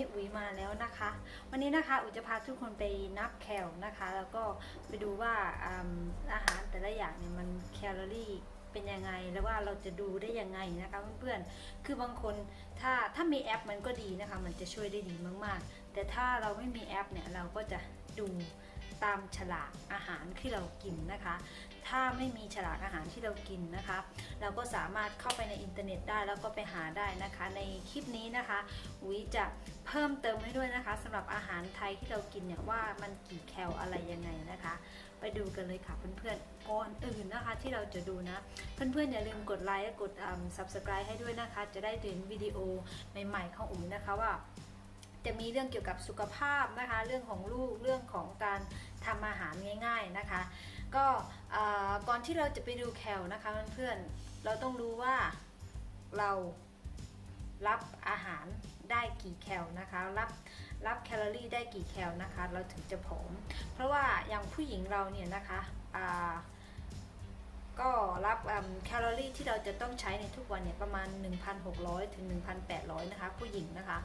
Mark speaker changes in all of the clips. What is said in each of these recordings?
Speaker 1: ให้อุ๋ยมาแล้วนะคะ วันนี้นะคะอุ๋ยจะพาทุกคนไปนับแคลนะคะ แล้วก็ไปดูว่าอืมอาหารแต่ละอย่างเนี่ยมันแคลอรี่เป็นยังไงแล้วว่าเราจะดูได้ยังไงนะคะเพื่อนๆ คือบางคนถ้าถ้ามีแอปมันก็ดีนะคะ มันจะช่วยได้ดีมากๆ แต่ถ้าเราไม่มีแอปเนี่ยเราก็จะดู ตามฉลากอาหารที่เรากินนะคะ ถ้าไม่มีฉลากอาหารที่เรากินนะคะ เราก็สามารถเข้าไปในอินเทอร์เน็ตได้แล้วก็ไปหาได้นะคะ ในคลิปนี้นะคะวิจะเพิ่มเติมให้ด้วยนะคะสำหรับอาหารไทยที่เรากินเนี่ยว่ามันกี่แคลอะไรยังไงนะคะ ไปดูกันเลยค่ะเพื่อนๆก่อนอื่นนะคะที่เราจะดูนะ เพื่อนๆอย่าลืมกดไลค์และกด subscribe ให้ด้วยนะคะ จะได้เห็นวิดีโอใหม่ๆของอุ๋ยนะคะว่า จะมีเรื่องเกี่ยวกับสุขภาพนะคะ เรื่องของลูกเรื่องของการทำอาหารง่ายๆนะคะ ก็ก่อนที่เราจะไปดูแคลนะคะเพื่อนๆเราต้องรู้ว่าเรารับอาหารได้กี่แคลนะคะ รับรับแคลอรี่ได้กี่แคลนะคะ เราถึงจะผอม เพราะว่าอย่างผู้หญิงเราเนี่ยนะคะก็รับแคลอรี่ที่เราจะต้องใช้ในทุกวันเนี่ยประมาณ 1,600 ถึง 1,800 นะคะ ผู้หญิงนะคะ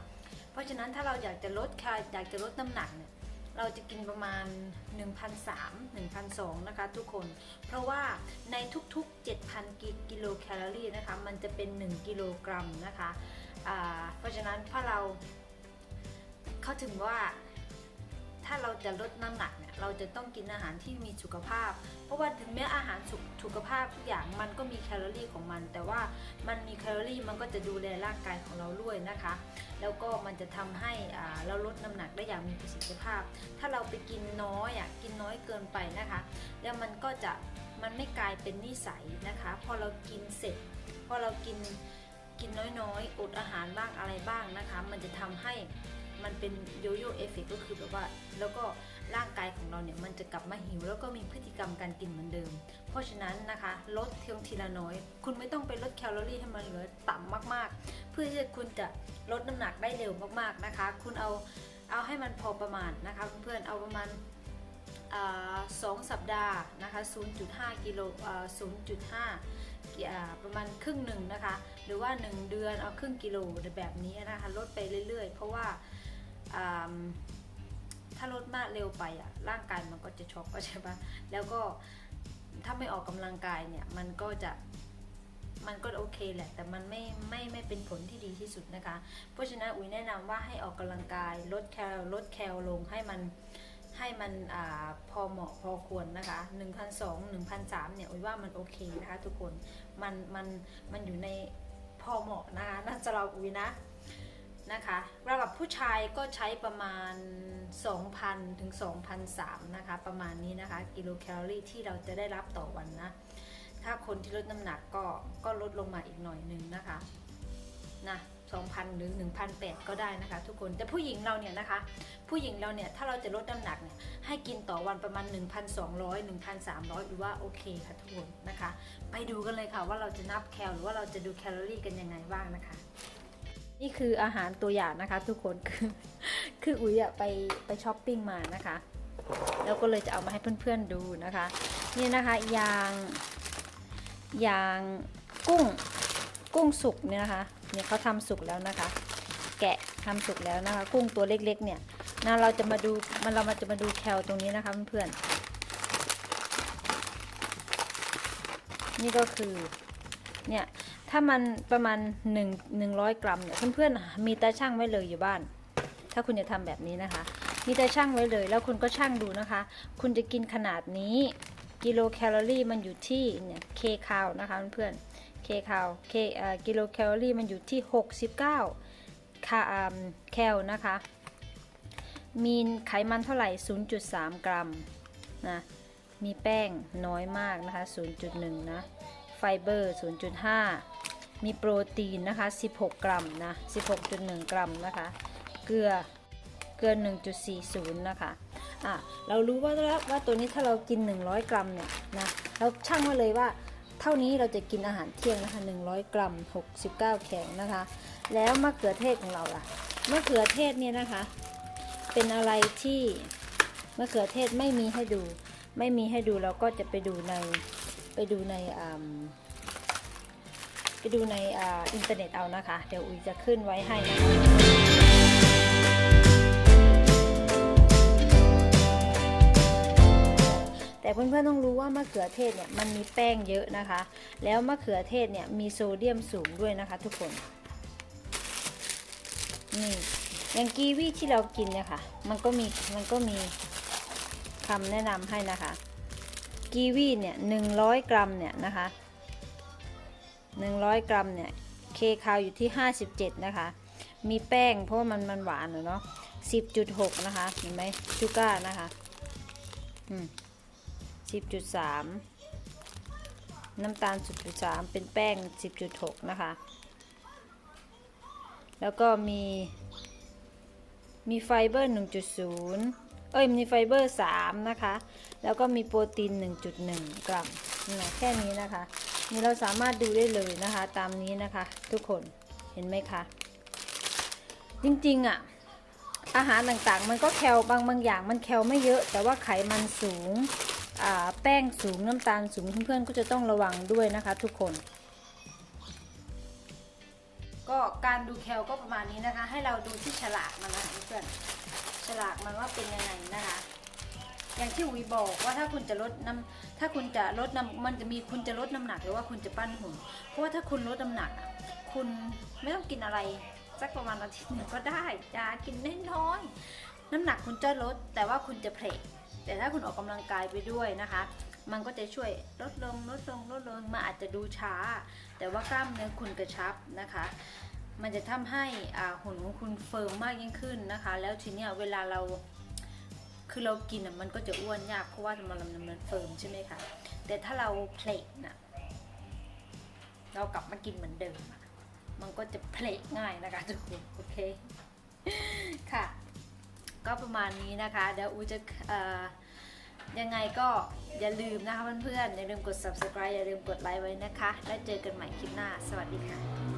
Speaker 1: เพราะฉะนั้นถ้าเราอยากจะลดค่ะอยากจะลดน้ำหนักเนี่ยเราจะกินประมาณ 1,300 1,200 นะคะทุกคน เพราะว่าในทุกๆ 7,000 กิกิโลแคลอรี่นะคะ มันจะเป็น 1 กิโลกรัมนะคะ เพราะฉะนั้นถ้าเราเข้าถึงว่า ถ้าเราจะลดน้ำหนักเนี่ยเราจะต้องกินอาหารที่มีสุขภาพ เพราะว่าถึงแม้อาหารสุขสุขภาพทุกอย่างมันก็มีแคลอรี่ของมัน แต่ว่ามันมีแคลอรี่มันก็จะดูแลร่างกายของเราด้วยนะคะ แล้วก็มันจะทำให้เราลดน้ำหนักได้อย่างมีประสิทธิภาพ ถ้าเราไปกินน้อยอะกินน้อยเกินไปนะคะ แล้วมันก็จะมันไม่กลายเป็นนิสัยนะคะ พอเรากินเสร็จ พอเรากินกินน้อยๆอดอาหารบ้างอะไรบ้างนะคะ มันจะทำให้ มันเป็นโยโย่เอฟเฟกก็คือแบบว่า แล้วก็ร่างกายของเราเนี่ยมันจะกลับมาหิว แล้วก็มีพฤติกรรมการกินเหมือนเดิม เพราะฉะนั้นนะคะ ลดเทียงทีละน้อย คุณไม่ต้องไปลดแคลอรี่ให้มันเหลือต่ำมากๆ เพื่อที่คุณจะลดน้ำหนักได้เร็วมากๆนะคะ คุณเอาเอาให้มันพอประมาณนะคะเพื่อนๆเอาประมาณสองสัปดาห์นะคะ 0.5 กิโล0.5กิอ่า ประมาณครึ่งหนึ่งนะคะ หรือว่า 1 เดือนเอาครึ่งกิโลแบบนี้นะคะลดไปเรื่อย ๆ เพราะว่าถ้าลดมากเร็วไปอะร่างกายมันก็จะช็อกก็ใช่ปะแล้วก็ถ้าไม่ออกกำลังกายเนี่ยมันก็จะมันก็โอเคแหละ แต่มันไม่ไม่ไม่เป็นผลที่ดีที่สุดนะคะ เพราะฉะนั้นอุ๋ยแนะนำว่าให้ออกกำลังกายลดแคลลดแคลลงให้มัน ให้มันอพอเหมาะพอควรนะคะ 1,200 1,300 เนี่ยอุยว่ามันโอเคนะคะทุกคนมันมันมันอยู่ในพอเหมาะนะคะน่าจะเราอุยนะนะคะระดับผู้ชายก็ใช้ประมาณ 2,000 ถึง2,300นะคะ ประมาณนี้นะคะ กิโลแคลอรี่ที่เราจะได้รับต่อวันนะ ถ้าคนที่ลดน้ำหนักก็ก็ลดลงมาอีกหน่อยนึงนะคะ นะ2,000 หรือ 1,800 ก็ได้นะคะ ทุกคนแต่ผู้หญิงเราเนี่ยนะคะ ผู้หญิงเราเนี่ยถ้าเราจะลดน้ำหนักเนี่ยให้กินต่อวันประมาณ 1,200 1,300 หรือว่าโอเคค่ะทุกคนนะคะ ไปดูกันเลยค่ะว่าเราจะนับแคลหรือว่าเราจะดูแคลอรี่กันยังไงบ้างนะคะ นี่คืออาหารตัวอย่างนะคะ ทุกคนคือคืออุ๋ยอะไปไปช้อปปิ้งมานะคะ แล้วก็เลยจะเอามาให้เพื่อนๆดูนะคะ นี่นะคะยางยางกุ้ง กุ้งสุกเนี่ยนะคะเนี่ยเขาทำสุกแล้วนะคะ แกะทำสุกแล้วนะคะ กุ้งตัวเล็ก ๆ เนี่ยนะเราจะมาดูมันเรามาจะมาดูแคลตรงนี้นะคะเพื่อนๆนี่ก็คือเนี่ยถ้ามันประมาณ1 100 กรัมเนี่ยเพื่อนๆมีตาช่างไว้เลยอยู่บ้าน ถ้าคุณจะทำแบบนี้นะคะ มีตาช่างไว้เลย แล้วคุณก็ช่างดูนะคะ คุณจะกินขนาดนี้กิโลแคลอรี่มันอยู่ที่เนี่ยเคคาวนะคะเพื่อนๆ เคคาวเคกิโลแคลอรี่มันอยู่ที่ 69คาอ่าแคลนะคะ มีไขมันเท่าไหร่ 0.3 กรัมนะมีแป้งน้อยมากนะคะ 0.1 นะ ไฟเบอร์ 0.5 มีโปรตีนนะคะ 16 กรัมนะ 16.1 กรัมนะคะ เกลือ เกลือ 1.40 นะคะ อะ เรารู้ว่าแล้วว่าตัวนี้ถ้าเรากิน 100 กรัมเนี่ยนะ เราช่างไว้เลยว่า เท่านี้เราจะกินอาหารเที่ยงนะคะ 100 กรัม 69 แข็งนะคะ แล้วมะเขือเทศของเราล่ะ มะเขือเทศเนี่ยนะคะ เป็นอะไรที่มะเขือเทศไม่มีให้ดู ไม่มีให้ดูเราก็จะไปดูในไปดูในไปดูในอินเทอร์เน็ตเอานะคะ เดี๋ยวอุ๋ยจะขึ้นไว้ให้นะคะ แต่เพื่อนๆต้องรู้ว่ามะเขือเทศเนี่ยมันมีแป้งเยอะนะคะ แล้วมะเขือเทศเนี่ยมีโซเดียมสูงด้วยนะคะ ทุกคนนี่อย่างกีวีที่เรากินเนี่ยค่ะ มันก็มีมันก็มีคำแนะนำให้นะคะ กีวีเนี่ยหนึ่งร้อยกรัมเนี่ยนะคะหนึ่งร้อยกรัมเนี่ยเคคาวอยู่ที่ห้าสิบเจ็ดนะคะ มีแป้งเพราะมันมันหวานเนาะสิบจุดหกนะคะเห็นไหมชูก้านะคะ อืม สิบจุดสามน้ำตาลสิบจุดสามเป็นแป้งสิบจุดหกนะคะ แล้วก็มี มีไฟเบอร์ 1.0 เอ้ย มีไฟเบอร์ 3 นะคะ แล้วก็มีโปรตีน 1.1 กรัมน่ะแค่นี้นะคะ นี่เราสามารถดูได้เลยนะคะ ตามนี้นะคะ ทุกคน เห็นไหมคะ จริงๆอะ่ะอาหารต่างๆ มันก็แคลบางบางอย่างมันแคลไม่เยอะ แต่ว่าไขมันสูง แป้งสูงน้ำตาลสูงเพื่อนๆก็จะต้องระวังด้วยนะคะ ทุกคน ก็การดูแคลก็ประมาณนี้นะคะ ให้เราดูที่ฉลากมันนะคะเพื่อนฉลากมันว่าเป็นยังไงนะคะ อย่างที่อุยบอกว่าถ้าคุณจะลดน้ำถ้าคุณจะลดน้ำมันจะมีคุณจะลดน้ำหนักหรือว่าคุณจะปั้นหุ่นเพราะว่าถ้าคุณลดน้ำหนักอะคุณไม่ต้องกินอะไรสักประมาณอาทิตย์หนึ่งก็ได้อย่ากินน้อยๆน้ำหนักคุณจะลดแต่ว่าคุณจะเพลท แต่ถ้าคุณออกกำลังกายไปด้วยนะคะ มันก็จะช่วยลดลงลดลงลดลงมันอาจจะดูช้า แต่ว่ากล้ามเนื้อคุณกระชับนะคะ มันจะทำให้อ่าหุ่นของคุณเฟิร์มมากยิ่งขึ้นนะคะ แล้วทีเนี้ยเวลาเราคือเรากินอะมันก็จะอ้วนยากเพราะว่ามันมันมันเฟิร์มใช่ไหมคะแต่ถ้าเราเพลทน่ะเรากลับมากินเหมือนเดิมมันก็จะเพลทง่ายนะคะทุกคนโอเคค่ะ ก็ประมาณนี้นะคะ เดี๋ยวอูจะยังไงก็อย่าลืมนะคะเพื่อนๆอย่าลืมกด subscribe อย่าลืมกดไลค์ไว้นะคะ แล้วเจอกันใหม่คลิปหน้า สวัสดีค่ะ